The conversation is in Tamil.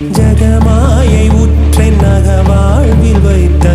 ஜகமாயை உற்றை நக வாழ்வில் வைத்த